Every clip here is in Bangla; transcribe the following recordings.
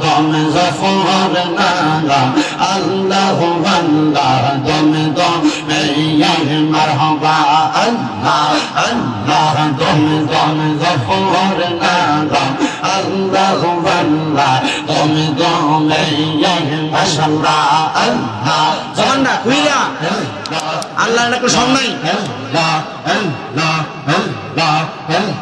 দমে জফর নাম আল্লাহ আল্লাহ দমে দমে মারহাবা আল্লাহ আল্লাহ দমে দমে জফর নাম আল্লাহ আল্লাহ দমে দমে মাশাআল্লাহ আল্লাহ। জবানটা খুইলা আল্লাহ। নাকি সব নাই। দমে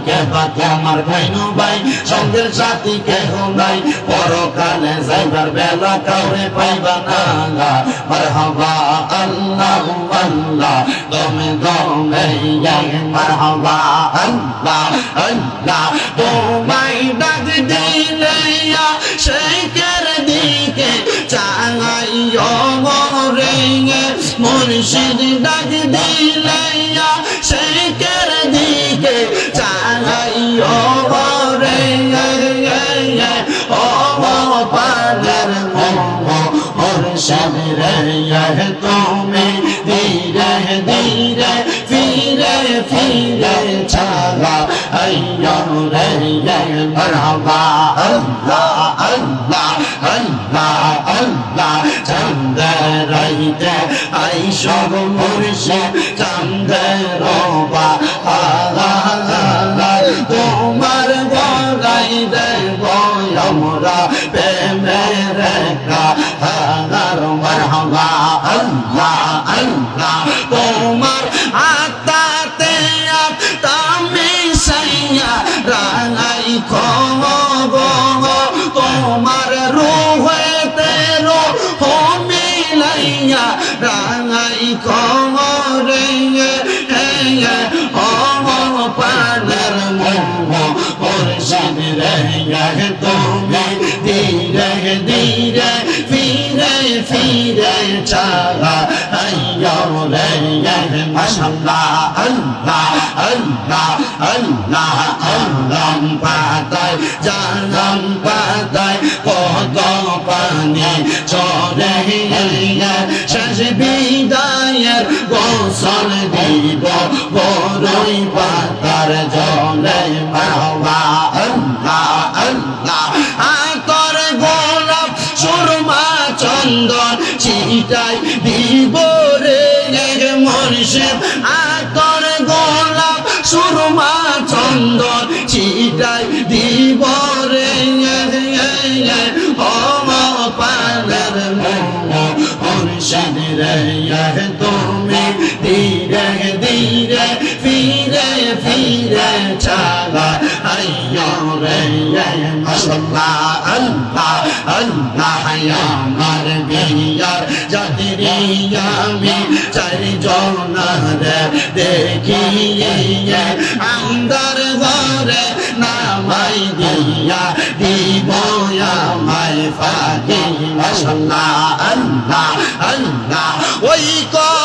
নাই কেবা আমার ভাইনু ভাই সঙ্গের সাথী শেখের দিকে চাঙাই রে মুর্শিদ ডাক দিলে রে তুমি ধীরে ধীরে ফিরে ফিরে চালা আইয়ো রে মারহাবা। আল্লাহ আল্লাহ আল্লাহ আল্লাহ চন্দ্রাইতে আই সব মুর্শিদ চন্দ্র বা তোমার মারহাবা আল্লাহ আল্লাহ। তোমার আত্মাতে ফিরে চালা আইয়ো রে মাশাআল্লাহ আল্লাহ আল্লাহ আল্লাহ আল্লাহ পাতায় জানাম পাতায় কত পানি চলে শেষ বিদায়ের গোসল দিব বড়ই পাতার জলে মাওয়া দিব রে মর্শিদ আতর গোলাপ, সুরমা চন্দন চিটাই দিব রে ও পানের মুর্শিদ রে তুমি ধীরে ধীরে, ফিরে ফিরে চালা। মাশাআল্লাহ আল্লাহ আল্লাহ আমার বিয়ার জাতিরিয়া, আমি চারি জনার দেখিয়ে আন্দার ঘরে নামাই দিয়া দিব আমায় ফাঁকি। আল্লাহ আল্লাহ। ওই কবরে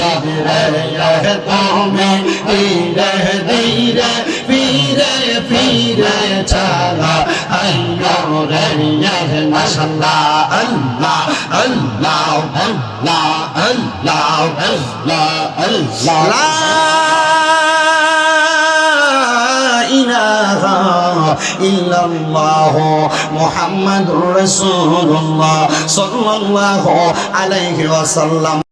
মুর্শিদ রে তুমি ধীরে ধীরে ফিরে ফিরে চালা আইয়ো রে মাশাআল্লাহ আল্লাহ আল্লাহ আল্লাহ আল্লাহ আল্লাহ আল্লাহ লা ইলাহা ইল্লাল্লাহ মুহাম্মাদুর রাসূলুল্লাহ সাল্লাল্লাহু আলাইহি ওয়াসাল্লাম